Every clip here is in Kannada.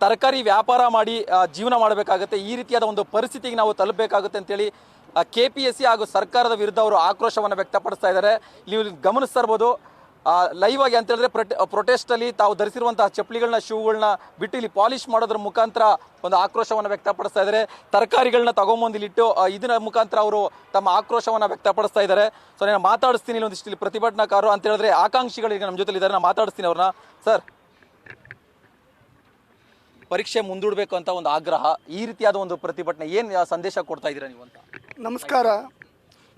ತರಕಾರಿ ವ್ಯಾಪಾರ ಮಾಡಿ ಜೀವನ ಮಾಡಬೇಕಾಗುತ್ತೆ. ಈ ರೀತಿಯಾದ ಒಂದು ಪರಿಸ್ಥಿತಿಗೆ ನಾವು ತಲುಪಬೇಕಾಗುತ್ತೆ ಅಂತೇಳಿ ಕೆ ಪಿ ಎಸ್ ಸಿ ಹಾಗೂ ಸರ್ಕಾರದ ವಿರುದ್ಧ ಅವರು ಆಕ್ರೋಶವನ್ನು ವ್ಯಕ್ತಪಡಿಸ್ತಾ ಇದ್ದಾರೆ. ನೀವು ಗಮನಿಸ್ತಾ ಇರ್ಬೋದು ಲೈವ್ ಆಗಿ ಅಂತ ಹೇಳಿದ್ರೆ ಪ್ರೊಟೆಸ್ಟ್ ಅಲ್ಲಿ ತಾವು ಧರಿಸಿರುವಂತಹ ಚಪ್ಪಲಿಗಳನ್ನ ಶೂಗಳನ್ನ ಬಿಟ್ಟು ಇಲ್ಲಿ ಪಾಲಿಶ್ ಮಾಡೋದ್ರ ಮುಖಾಂತರ ಒಂದು ಆಕ್ರೋಶವನ್ನು ವ್ಯಕ್ತಪಡಿಸ್ತಾ ಇದ್ದಾರೆ. ತರಕಾರಿಗಳನ್ನ ತಗೊಂಬಂದು ಇಲ್ಲಿಟ್ಟು ಆ, ಇದರ ಮುಖಾಂತರ ಅವರು ತಮ್ಮ ಆಕ್ರೋಶವನ್ನು ವ್ಯಕ್ತಪಡಿಸ್ತಾ ಇದ್ದಾರೆ. ಸೊ ನಾನು ಮಾತಾಡಿಸ್ತೀನಿ ಇಲ್ಲಿ ಒಂದಿಷ್ಟು ಇಲ್ಲಿ ಪ್ರತಿಭಟನಾಕಾರರು ಅಂತ ಹೇಳಿದ್ರೆ ಆಕಾಂಕ್ಷಿಗಳು ಈಗ ನಮ್ಮ ಜೊತೆ ಇದ್ದಾರೆ ನಾನು ಮಾತಾಡಿಸ್ತೀನಿ ಅವ್ರನ್ನ. ಸರ್ ಪರೀಕ್ಷೆ ಮುಂದೂಡಬೇಕು ಅಂತ ಒಂದು ಆಗ್ರಹ, ಈ ರೀತಿಯಾದ ಒಂದು ಪ್ರತಿಭಟನೆ ಏನು ಸಂದೇಶ ಕೊಡ್ತಾ ಇದ್ದೀರಾ ನೀವು ಅಂತ? ನಮಸ್ಕಾರ.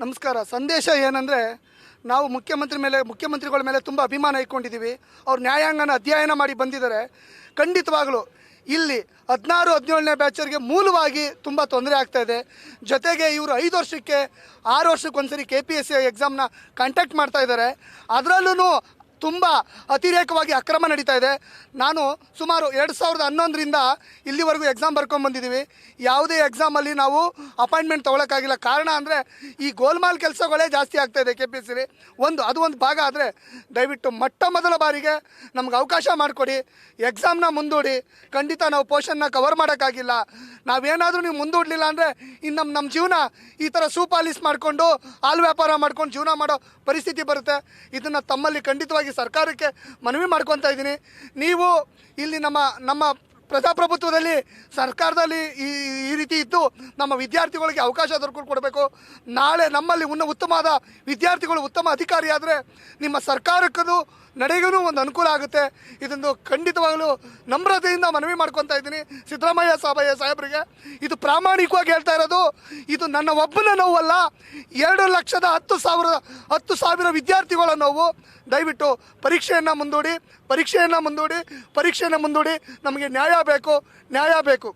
ನಮಸ್ಕಾರ. ಸಂದೇಶ ಏನಂದರೆ, ನಾವು ಮುಖ್ಯಮಂತ್ರಿ ಮೇಲೆ, ಮುಖ್ಯಮಂತ್ರಿಗಳ ಮೇಲೆ ತುಂಬ ಅಭಿಮಾನ ಇಟ್ಕೊಂಡಿದ್ದೀವಿ. ಅವ್ರು ನ್ಯಾಯಾಂಗನ ಅಧ್ಯಯನ ಮಾಡಿ ಬಂದಿದ್ದಾರೆ. ಖಂಡಿತವಾಗಲೂ, ಇಲ್ಲಿ ಹದಿನಾರು, ಹದಿನೇಳನೇ ಬ್ಯಾಚರ್ಗೆ ಮೂಲವಾಗಿ ತುಂಬ ತೊಂದರೆ ಆಗ್ತಾ ಇದೆ. ಜೊತೆಗೆ ಇವರು ಐದು ವರ್ಷಕ್ಕೆ, ಆರು ವರ್ಷಕ್ಕೊಂದ್ಸರಿ ಕೆ ಪಿ ಎಸ್ ಸಿ ಎಕ್ಸಾಮ್ನ ಕಾಂಟ್ಯಾಕ್ಟ್ ಮಾಡ್ತಾ ಇದ್ದಾರೆ. ಅದರಲ್ಲೂ ತುಂಬ ಅತಿರೇಕವಾಗಿ ಅಕ್ರಮ ನಡೀತಾ ಇದೆ. ನಾನು ಸುಮಾರು ಎರಡು ಸಾವಿರದ ಹನ್ನೊಂದರಿಂದ ಇಲ್ಲಿವರೆಗೂ ಎಕ್ಸಾಮ್ ಬರ್ಕೊಂಡು ಬಂದಿದ್ದೀವಿ ಯಾವುದೇ ಎಕ್ಸಾಮಲ್ಲಿ ನಾವು ಅಪಾಯಿಂಟ್ಮೆಂಟ್ ತೊಗೊಳಕ್ಕಾಗಿಲ್ಲ. ಕಾರಣ ಅಂದರೆ ಈ ಗೋಲ್ಮಾಲ್ ಕೆಲಸಗಳೇ ಜಾಸ್ತಿ ಆಗ್ತಾ ಇದೆ ಕೆ ಪಿ ಸಿಲಿ ಒಂದು, ಅದು ಒಂದು ಭಾಗ ಆದರೆ ದಯವಿಟ್ಟು ಮೊಟ್ಟ ಮೊದಲ ಬಾರಿಗೆ ನಮ್ಗೆ ಅವಕಾಶ ಮಾಡಿಕೊಡಿ. ಎಕ್ಸಾಮ್ನ ಮುಂದೂಡಿ. ಖಂಡಿತ ನಾವು ಪೋಷನ್ನ ಕವರ್ ಮಾಡೋಕ್ಕಾಗಿಲ್ಲ. ನಾವೇನಾದರೂ ನೀವು ಮುಂದೂಡಲಿಲ್ಲ ಅಂದರೆ ಇನ್ನು ನಮ್ಮ ನಮ್ಮ ಜೀವನ ಈ ಥರ ಸೂಪಾಲಿಸ್ ಮಾಡಿಕೊಂಡು, ಹಾಲು ವ್ಯಾಪಾರ ಮಾಡ್ಕೊಂಡು ಜೀವನ ಮಾಡೋ ಪರಿಸ್ಥಿತಿ ಬರುತ್ತೆ. ಇದನ್ನು ತಮ್ಮಲ್ಲಿ ಖಂಡಿತವಾಗಿ ಸರ್ಕಾರಕ್ಕೆ ಮನವಿ ಮಾಡ್ಕೊತಾ ಇದ್ದೀನಿ. ನೀವು ಇಲ್ಲಿ ನಮ್ಮ ನಮ್ಮ ಪ್ರಜಾಪ್ರಭುತ್ವದಲ್ಲಿ ಸರ್ಕಾರದಲ್ಲಿ ಈ ಈ ರೀತಿ ಇದ್ದು ನಮ್ಮ ವಿದ್ಯಾರ್ಥಿಗಳಿಗೆ ಅವಕಾಶ ದೊರಕು ಕೊಡಬೇಕು. ನಾಳೆ ನಮ್ಮಲ್ಲಿ ಉನ್ನ ಉತ್ತಮವಾದ ವಿದ್ಯಾರ್ಥಿಗಳು ಉತ್ತಮ ಅಧಿಕಾರಿಯಾದರೆ ನಿಮ್ಮ ಸರ್ಕಾರಕ್ಕದು ನಡೆಗೂ ಒಂದು ಅನುಕೂಲ ಆಗುತ್ತೆ. ಇದೊಂದು ಖಂಡಿತವಾಗಲೂ ನಮ್ರತೆಯಿಂದ ಮನವಿ ಮಾಡ್ಕೊತಾ ಇದ್ದೀನಿ. ಸಿದ್ದರಾಮಯ್ಯ ಸಾಬಯ್ಯ ಸಾಹೇಬರಿಗೆ. ಇದು ಪ್ರಾಮಾಣಿಕವಾಗಿ ಹೇಳ್ತಾ ಇರೋದು, ಇದು ನನ್ನ ಒಬ್ಬನ ನೋವಲ್ಲ ಎರಡು ಲಕ್ಷದ ಹತ್ತು ಸಾವಿರ ಹತ್ತು ಸಾವಿರ ವಿದ್ಯಾರ್ಥಿಗಳ ನೋವು. ದಯವಿಟ್ಟು ಪರೀಕ್ಷೆಯನ್ನು ಮುಂದೂಡಿ ಪರೀಕ್ಷೆಯನ್ನು ಮುಂದೂಡಿ ಪರೀಕ್ಷೆಯನ್ನು ಮುಂದೂಡಿ ನಮಗೆ ನ್ಯಾಯ ಬೇಕು ನ್ಯಾಯ ಬೇಕು.